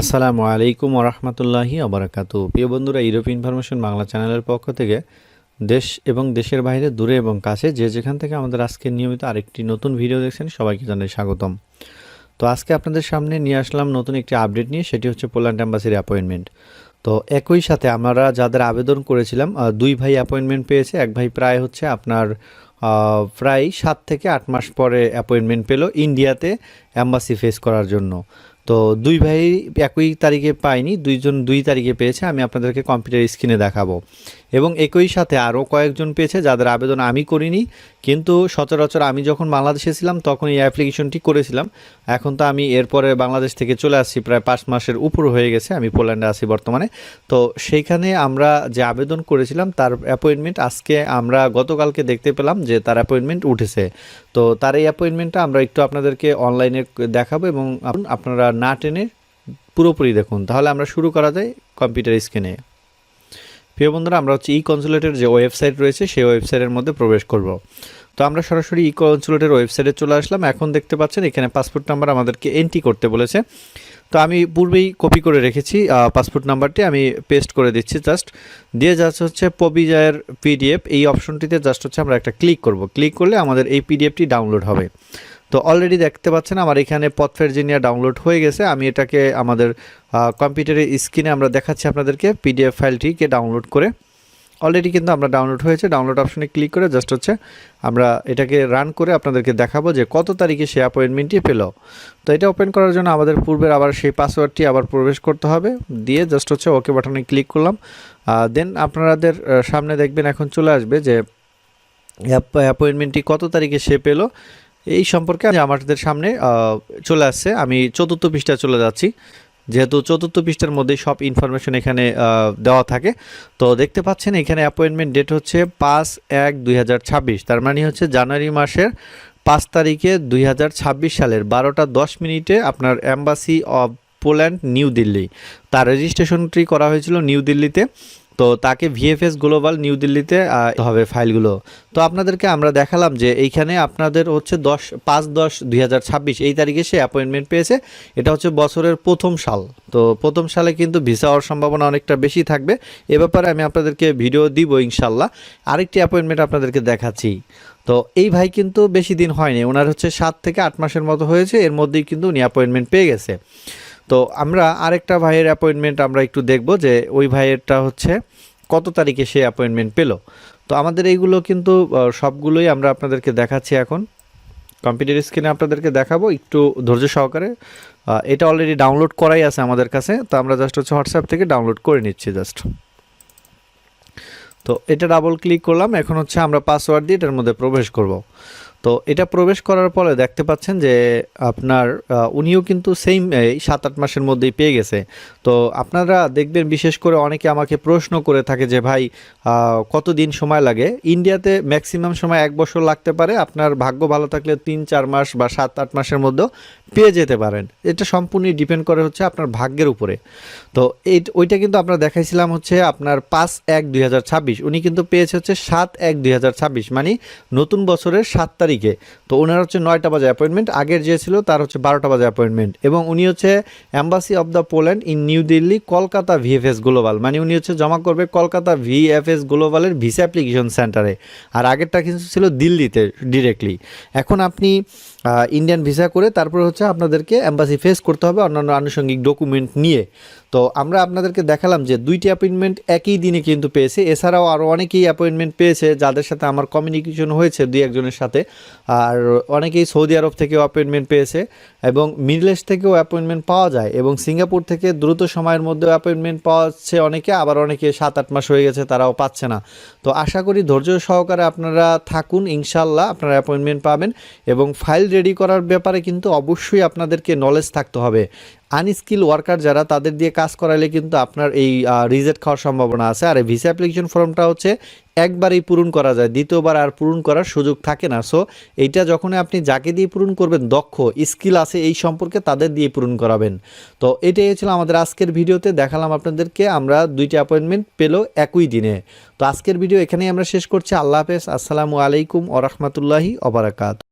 আসসালামু আলাইকুম ওরহমতুল্লাহি আবরাকাত প্রিয় বন্ধুরা ইউরোপ ইনফরমেশন বাংলা চ্যানেলের পক্ষ থেকে দেশ এবং দেশের বাইরে, দূরে এবং কাছে যে যেখান থেকে আমাদের আজকে নিয়মিত আরেকটি নতুন ভিডিও দেখছেন, সবাইকে জানাই স্বাগতম। তো আজকে আপনাদের সামনে নিয়ে আসলাম নতুন একটি আপডেট নিয়ে, সেটি হচ্ছে পোল্যান্ড অ্যাম্বাসির অ্যাপয়েন্টমেন্ট তো একই সাথে আমরা যাদের আবেদন করেছিলাম দুই ভাই অ্যাপয়েন্টমেন্ট পেয়েছে, এক ভাই প্রায় হচ্ছে আপনার প্রায় সাত থেকে আট মাস পরে অ্যাপয়েন্টমেন্ট পেল ইন্ডিয়াতে। অ্যাম্বাসি ফেস করার জন্য। তো দুই ভাই একই তারিখে পাইনি, দুইজন দুই তারিখে পেয়েছে, আমি আপনাদেরকে কম্পিউটার স্ক্রিনে দেখাবো। এবং একই সাথে আরও কয়েকজন পেয়েছে যাদের আবেদন আমি করিনি, কিন্তু সচরাচর আমি যখন বাংলাদেশে ছিলাম তখন এই অ্যাপ্লিকেশনটি করেছিলাম। এখন তো আমি এরপরে বাংলাদেশ থেকে চলে আসছি, প্রায় পাঁচ মাসের উপর হয়ে গেছে, আমি পোল্যান্ডে আছি বর্তমানে। তো সেইখানে আমরা যে আবেদন করেছিলাম, তার অ্যাপয়েন্টমেন্ট আজকে আমরা গতকালকে দেখতে পেলাম যে তার অ্যাপয়েন্টমেন্ট উঠেছে। তো তার এই অ্যাপয়েন্টমেন্টটা আমরা একটু আপনাদেরকে অনলাইনে দেখাবো এবং আপনারা না টেনে পুরোপুরি দেখুন। তাহলে আমরা শুরু করা যায় কম্পিউটার স্ক্রিনে প্রিয় বন্ধুরা, আমরা হচ্ছে ই কনসুলেটের যে ওয়েবসাইট রয়েছে, সেই ওয়েবসাইটের মধ্যে প্রবেশ করব। তো আমরা সরাসরি ই কনসুলেটের ওয়েবসাইটে চলে আসলাম। এখন দেখতে পাচ্ছেন এখানে পাসপোর্ট নাম্বার আমাদেরকে এন্ট্রি করতে বলেছে। তো আমি পূর্বেই কপি করে রেখেছি পাসপোর্ট নাম্বারটি আমি পেস্ট করে দিচ্ছি জাস্ট দিয়ে যাচ্ছে হচ্ছে পবিজয়ের পিডিএফ এই অপশনটিতে জাস্ট হচ্ছে আমরা একটা ক্লিক করব। ক্লিক করলে আমাদের এই পিডিএফটি ডাউনলোড হবে। তো অলরেডি দেখতে পাচ্ছেন আমার এখানে পথ জিনিয়া ডাউনলোড হয়ে গেছে, আমি এটাকে আমাদের কম্পিউটারের স্ক্রিনে আমরা দেখাচ্ছি আপনাদেরকে পিডিএফ ফাইলটিকে ডাউনলোড করে। অলরেডি কিন্তু আমরা ডাউনলোড হয়েছে। ডাউনলোড অপশনে ক্লিক করে জাস্ট হচ্ছে আমরা এটাকে রান করে আপনাদেরকে দেখাবো যে কত তারিখে সে অ্যাপয়েন্টমেন্টটি পেল। তো এটা ওপেন করার জন্য আমাদের পূর্বের আবার সেই পাসওয়ার্ডটি আবার প্রবেশ করতে হবে। দিয়ে জাস্ট হচ্ছে ওকে বাটনে ক্লিক করলাম। দেন আপনাদের সামনে দেখবেন এখন চলে আসবে যে অ্যাপয়েন্টমেন্টটি কত তারিখে সে পেল। এই সম্পর্কে আমাদের সামনে চলে আসছে। আমি চতুর্থ পৃষ্ঠা চলে যাচ্ছি। যেহেতু চতুর্থ পৃষ্ঠার মধ্যে সব ইনফরমেশন এখানে দেওয়া থাকে। তো দেখতে পাচ্ছেন এখানে অ্যাপয়েন্টমেন্ট ডেট হচ্ছে পাঁচ এক দুই তার মানে হচ্ছে জানুয়ারি মাসের পাঁচ তারিখে দুই হাজার ছাব্বিশ সালের বারোটা দশ মিনিটে আপনার embassy of Poland New Delhi তার রেজিস্ট্রেশনটি করা হয়েছিল নিউ দিল্লিতে তো তাকে ভিএফএস গ্লোবাল নিউ দিল্লিতে হবে ফাইলগুলো। তো আপনাদেরকে আমরা দেখালাম যে এইখানে আপনাদের হচ্ছে দশ, পাঁচ দশ দুই এই তারিখে সে অ্যাপয়েন্টমেন্ট পেয়েছে। এটা হচ্ছে বছরের প্রথম সাল। তো প্রথম সালে কিন্তু ভিসা হওয়ার সম্ভাবনা অনেকটা বেশি থাকবে। এ ব্যাপারে আমি আপনাদেরকে ভিডিও দিব ইনশাল্লাহ। আরেকটি অ্যাপয়েন্টমেন্ট আপনাদেরকে দেখাচ্ছি। তো এই ভাই কিন্তু বেশি দিন হয়নি। ওনার হচ্ছে সাত থেকে আট মাসের মতো হয়েছে। এর মধ্যেই কিন্তু উনি অ্যাপয়েন্টমেন্ট পেয়ে গেছে। তো আমরা আরেকটা ভাইয়ের অ্যাপয়েন্টমেন্ট আমরা একটু দেখব যে ওই ভাইয়েরটা হচ্ছে কত তারিখে সে অ্যাপয়েন্টমেন্ট পেল। তো আমাদের এইগুলো কিন্তু সবগুলোই আমরা আপনাদেরকে দেখাচ্ছি এখন। কম্পিউটার স্ক্রিনে আপনাদেরকে দেখাবো একটু ধৈর্য সহকারে। এটা অলরেডি ডাউনলোড করাই আছে আমাদের কাছে, তো আমরা জাস্ট হচ্ছে হোয়াটসঅ্যাপ থেকে ডাউনলোড করে নিচ্ছি জাস্ট তো এটা ডাবল ক্লিক করলাম, এখন হচ্ছে আমরা পাসওয়ার্ড দিয়ে এটার মধ্যে প্রবেশ করব। তো এটা প্রবেশ করার পরে দেখতে পাচ্ছেন যে আপনার উনিও কিন্তু সেম সাত আট মাসের মধ্যেই পেয়ে গেছে। তো আপনারা দেখবেন বিশেষ করে অনেকে আমাকে প্রশ্ন করে থাকে যে ভাই আহ, কতদিন সময় লাগে? ইন্ডিয়াতে ম্যাক্সিমাম সময় এক বছর লাগতে পারে। আপনার ভাগ্য ভালো থাকলে তিন চার মাস বা সাত আট মাসের মধ্যেও পেয়ে যেতে পারেন। এটা সম্পূর্ণই ডিপেন্ড করে হচ্ছে আপনার ভাগ্যের উপরে। তো এই ওইটা কিন্তু আমরা দেখাইছিলাম হচ্ছে আপনার পাঁচ এক দুই উনি কিন্তু পেয়েছে হচ্ছে সাত এক দুই মানে নতুন বছরের সাত তারিখে। তো ওনার হচ্ছে নয়টা বাজে অ্যাপয়েন্টমেন্ট আগের যে ছিল, তার হচ্ছে বারোটা বাজে অ্যাপয়েন্টমেন্ট এবং উনি হচ্ছে embassy of the Poland in New Delhi Kolkata VFS Global মানে উনি হচ্ছে জমা করবে কলকাতা ভিএফএস গ্লোবালের ভিসা অ্যাপ্লিকেশন সেন্টারে আর আগেরটা কিন্তু ছিল দিল্লিতে ডিরেক্টলি এখন আপনি ইন্ডিয়ান ভিসা করে তারপরে হচ্ছে আপনাদেরকে অ্যাম্বাসি ফেস করতে হবে অন্যান্য আনুষঙ্গিক ডকুমেন্ট নিয়ে। তো আমরা আপনাদেরকে দেখালাম যে দুইটি অ্যাপয়েন্টমেন্ট একই দিনে কিন্তু পেয়েছে। এছাড়াও আরও অনেকেই অ্যাপয়েন্টমেন্ট পেয়েছে যাদের সাথে আমার কমিউনিকেশন হয়েছে দুই একজনের সাথে। আর অনেকেই সৌদি আরব থেকেও অ্যাপয়েন্টমেন্ট পেয়েছে এবং মিডল ইস্ট থেকেও অ্যাপয়েন্টমেন্ট পাওয়া যায় এবং সিঙ্গাপুর থেকে দ্রুত সময়ের মধ্যে অ্যাপয়েন্টমেন্ট পাওয়া যাচ্ছে অনেকে, আবার অনেকে সাত আট মাস হয়ে গেছে তারাও পাচ্ছে না। তো আশা করি ধৈর্য সহকারে আপনারা থাকুন ইনশাল্লাহ আপনারা অ্যাপয়েন্টমেন্ট পাবেন এবং ফাইল রেডি করার ব্যাপারে কিন্তু অবশ্যই আপনাদেরকে নলেজ থাকতে হবে। আনস্কিল ওয়ার্কার যারা, তাদের দিয়ে কাজ করালে কিন্তু আপনার এই রিজেক্ট খাওয়ার সম্ভাবনা আছে। আর এই ভিসা অ্যাপ্লিকেশন ফর্মটা হচ্ছে একবারই পূরণ করা যায়, দ্বিতীয়বার আর পূরণ করার সুযোগ থাকে না। সো এইটা যখন আপনি যাকে দিয়ে পূরণ করবেন, দক্ষ স্কিল আছে এই সম্পর্কে তাদের দিয়ে পূরণ করাবেন। তো, এটাই ছিল আমাদের আজকের ভিডিওতে। দেখালাম আপনাদেরকে, আমরা দুইটি অ্যাপয়েন্টমেন্ট পেল একই দিনে। তো, আজকের ভিডিও এখানেই আমরা শেষ করছি। আল্লাহ হাফেজ। আসসালামু আলাইকুম ওরহমতুল্লাহি অবরাকাত